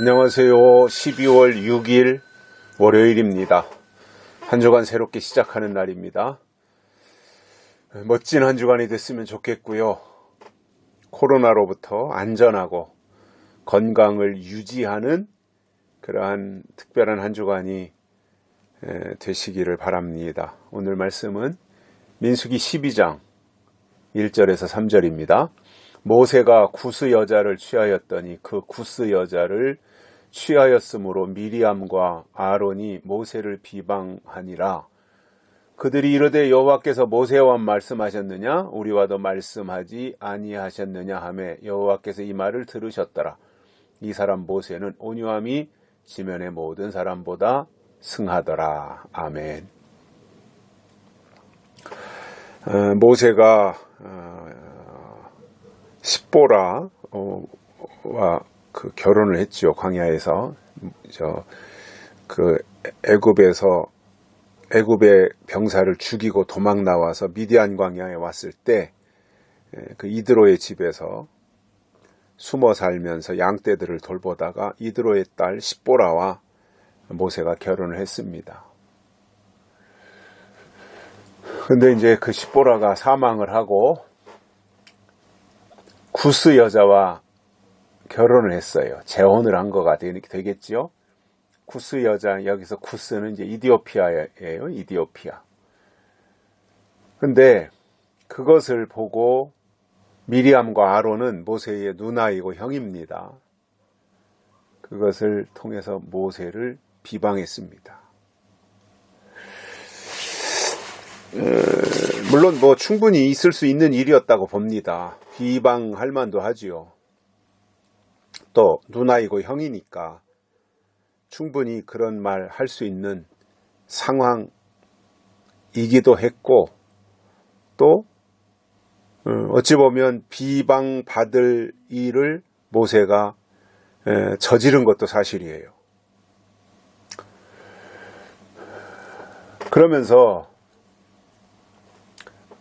안녕하세요. 12월 6일 월요일입니다. 한 주간 새롭게 시작하는 날입니다. 멋진 한 주간이 됐으면 좋겠고요. 코로나로부터 안전하고 건강을 유지하는 그러한 특별한 한 주간이 에, 되시기를 바랍니다. 오늘 말씀은 민수기 12장 1절에서 3절입니다. 모세가 구스 여자를 취하였더니 그 구스 여자를 취하였으므로 미리암과 아론이 모세를 비방하니라. 그들이 이르되 여호와께서 모세와 말씀하셨느냐 우리와도 말씀하지 아니하셨느냐 하매 여호와께서 이 말을 들으셨더라. 이 사람 모세는 온유함이 지면의 모든 사람보다 승하더라. 아멘. 어, 모세가 어, 십보라와 그 결혼을 했죠 광야에서 저 그 애굽에서 애굽의 병사를 죽이고 도망 나와서 미디안 광야에 왔을 때 그 이드로의 집에서 숨어 살면서 양떼들을 돌보다가 이드로의 딸 십보라와 모세가 결혼을 했습니다. 근데 이제 그 십보라가 사망을 하고 구스 여자와 결혼을 했어요. 재혼을 한 거가 되겠지요. 구스 여자, 여기서 구스는 이제 이디오피아예요. 이디오피아. 근데 그것을 보고 미리암과 아론은 모세의 누나이고 형입니다. 그것을 통해서 모세를 비방했습니다. 물론 뭐 충분히 있을 수 있는 일이었다고 봅니다. 비방할 만도 하지요. 또 누나이고 형이니까 충분히 그런 말 할 수 있는 상황이기도 했고 또 어, 어찌 보면 비방받을 일을 모세가 저지른 것도 사실이에요. 그러면서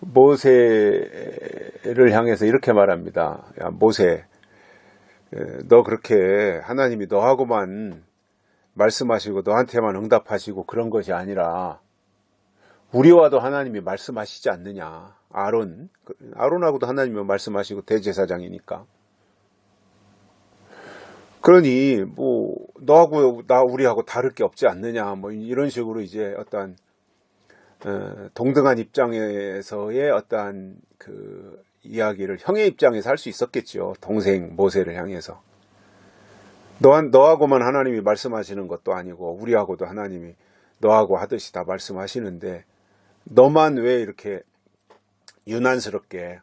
모세를 향해서 이렇게 말합니다. 야, 모세, 너 그렇게 하나님이 너하고만 말씀하시고 너한테만 응답하시고 그런 것이 아니라 우리와도 하나님이 말씀하시지 않느냐. 아론, 아론하고도 하나님이 말씀하시고 대제사장이니까. 그러니 뭐 너하고 나 우리하고 다를 게 없지 않느냐. 뭐 이런 식으로 이제 어떤 어, 동등한 입장에서의 어떠한 그 이야기를 형의 입장에서 할 수 있었겠죠. 동생 모세를 향해서. 너, 너하고만 하나님이 말씀하시는 것도 아니고 우리하고도 하나님이 너하고 하듯이 다 말씀하시는데 너만 왜 이렇게 유난스럽게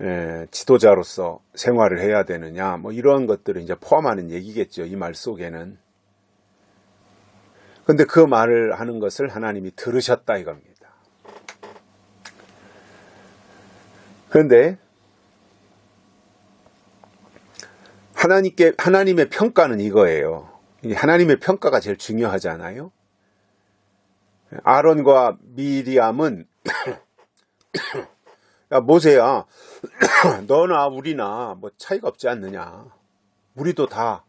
에, 지도자로서 생활을 해야 되느냐 뭐 이런 것들을 이제 포함하는 얘기겠죠. 이 말 속에는. 근데 그 말을 하는 것을 하나님이 들으셨다 이겁니다. 그런데 하나님께 하나님의 평가는 이거예요. 하나님의 평가가 제일 중요하잖아요. 아론과 미리암은 야 모세야 너나 우리나 뭐 차이가 없지 않느냐. 우리도 다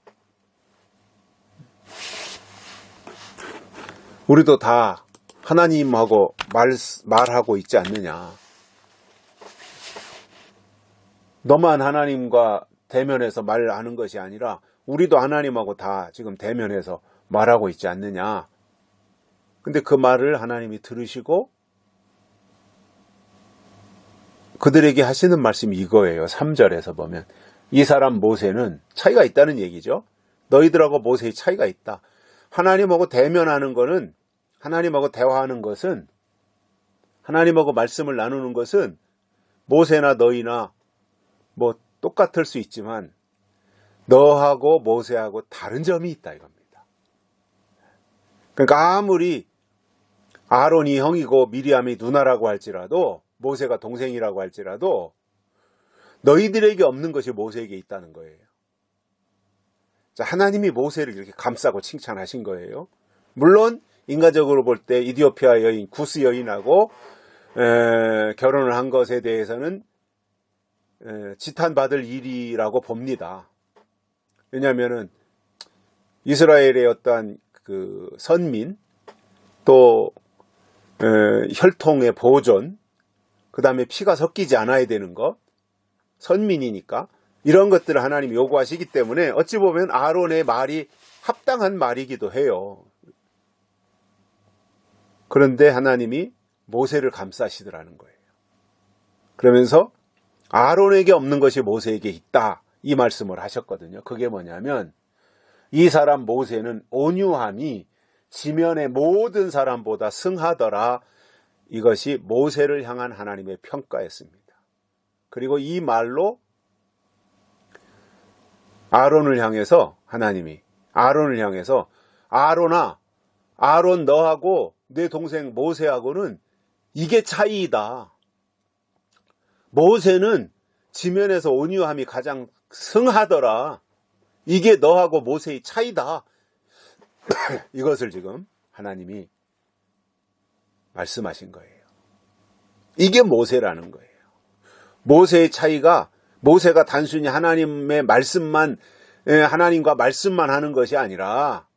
우리도 다 하나님하고 말, 말하고 있지 않느냐. 너만 하나님과 대면해서 말하는 것이 아니라 우리도 하나님하고 다 지금 대면해서 말하고 있지 않느냐. 근데 그 말을 하나님이 들으시고 그들에게 하시는 말씀이 이거예요. 3절에서 보면. 이 사람 모세는 차이가 있다는 얘기죠. 너희들하고 모세의 차이가 있다. 하나님하고 대면하는 거는 하나님하고 대화하는 것은 하나님하고 말씀을 나누는 것은 모세나 너희나 뭐 똑같을 수 있지만 너하고 모세하고 다른 점이 있다 이겁니다. 그러니까 아무리 아론이 형이고 미리암이 누나라고 할지라도 모세가 동생이라고 할지라도 너희들에게 없는 것이 모세에게 있다는 거예요. 자, 하나님이 모세를 이렇게 감싸고 칭찬하신 거예요. 물론 인간적으로 볼 때 이디오피아 여인, 구스 여인하고 에, 결혼을 한 것에 대해서는 에, 지탄받을 일이라고 봅니다. 왜냐하면은 이스라엘의 어떤 그 선민 또 에, 혈통의 보존 그 다음에 피가 섞이지 않아야 되는 것 선민이니까 이런 것들을 하나님이 요구하시기 때문에 어찌 보면 아론의 말이 합당한 말이기도 해요. 그런데 하나님이 모세를 감싸시더라는 거예요. 그러면서 아론에게 없는 것이 모세에게 있다. 이 말씀을 하셨거든요. 그게 뭐냐면 이 사람 모세는 온유함이 지면의 모든 사람보다 승하더라. 이것이 모세를 향한 하나님의 평가였습니다. 그리고 이 말로 아론을 향해서 하나님이 아론을 향해서 아론아 아론 너하고 내 동생 모세하고는 이게 차이이다. 모세는 지면에서 온유함이 가장 승하더라. 이게 너하고 모세의 차이다. 이것을 지금 하나님이 말씀하신 거예요. 이게 모세라는 거예요. 모세의 차이가 모세가 단순히 하나님의 말씀만 예, 하나님과 말씀만 하는 것이 아니라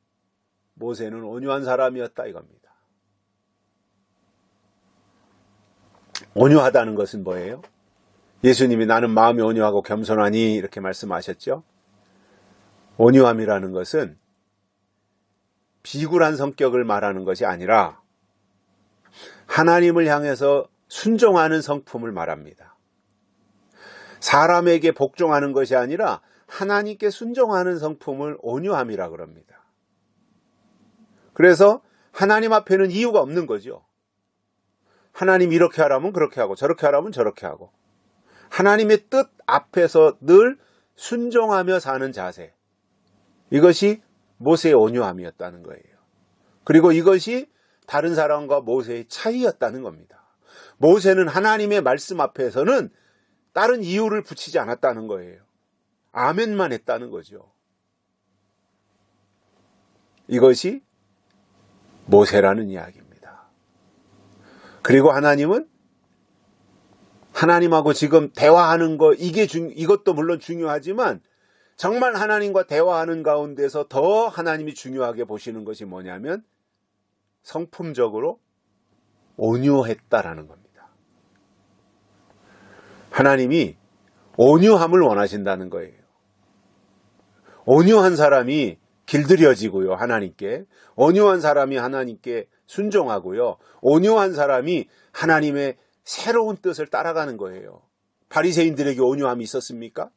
모세는 온유한 사람이었다 이겁니다. 온유하다는 것은 뭐예요? 예수님이 나는 마음이 온유하고 겸손하니 이렇게 말씀하셨죠. 온유함이라는 것은 비굴한 성격을 말하는 것이 아니라 하나님을 향해서 순종하는 성품을 말합니다. 사람에게 복종하는 것이 아니라 하나님께 순종하는 성품을 온유함이라 그럽니다. 그래서 하나님 앞에는 이유가 없는 거죠. 하나님 이렇게 하라면 그렇게 하고 저렇게 하라면 저렇게 하고 하나님의 뜻 앞에서 늘 순종하며 사는 자세. 이것이 모세의 온유함이었다는 거예요. 그리고 이것이 다른 사람과 모세의 차이였다는 겁니다. 모세는 하나님의 말씀 앞에서는 다른 이유를 붙이지 않았다는 거예요. 아멘만 했다는 거죠. 이것이 모세라는 이야기입니다. 그리고 하나님은 하나님하고 지금 대화하는 거 이게 중 이것도 물론 중요하지만 정말 하나님과 대화하는 가운데서 더 하나님이 중요하게 보시는 것이 뭐냐면 성품적으로 온유했다라는 겁니다. 하나님이 온유함을 원하신다는 거예요. 온유한 사람이 길들여지고요, 하나님께. 온유한 사람이 하나님께 순종하고요. 온유한 사람이 하나님의 새로운 뜻을 따라가는 거예요. 바리새인들에게 온유함이 있었습니까?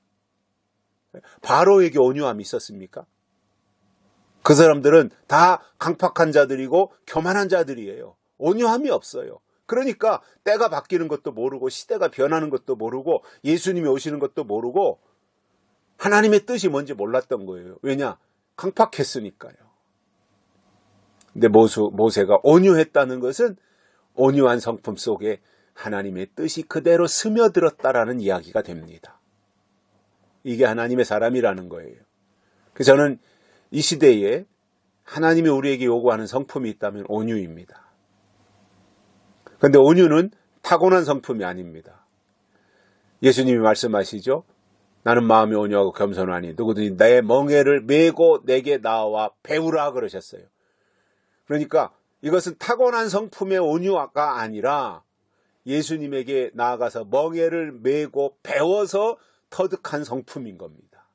바로에게 온유함이 있었습니까? 그 사람들은 다 강팍한 자들이고 교만한 자들이에요. 온유함이 없어요. 그러니까 때가 바뀌는 것도 모르고 시대가 변하는 것도 모르고 예수님이 오시는 것도 모르고 하나님의 뜻이 뭔지 몰랐던 거예요. 왜냐? 강팍했으니까요. 근데 모세가 온유했다는 것은 온유한 성품 속에 하나님의 뜻이 그대로 스며들었다라는 이야기가 됩니다. 이게 하나님의 사람이라는 거예요. 그래서 저는 이 시대에 하나님이 우리에게 요구하는 성품이 있다면 온유입니다. 그런데 온유는 타고난 성품이 아닙니다. 예수님이 말씀하시죠. 나는 마음이 온유하고 겸손하니 누구든지 내 멍에를 메고 내게 나와 배우라 그러셨어요. 그러니까 이것은 타고난 성품의 온유가 아니라 예수님에게 나아가서 멍에를 메고 배워서 터득한 성품인 겁니다.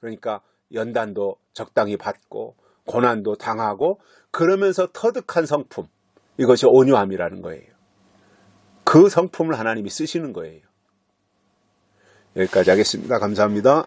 그러니까 연단도 적당히 받고 고난도 당하고 그러면서 터득한 성품 이것이 온유함이라는 거예요. 그 성품을 하나님이 쓰시는 거예요. 여기까지 하겠습니다. 감사합니다.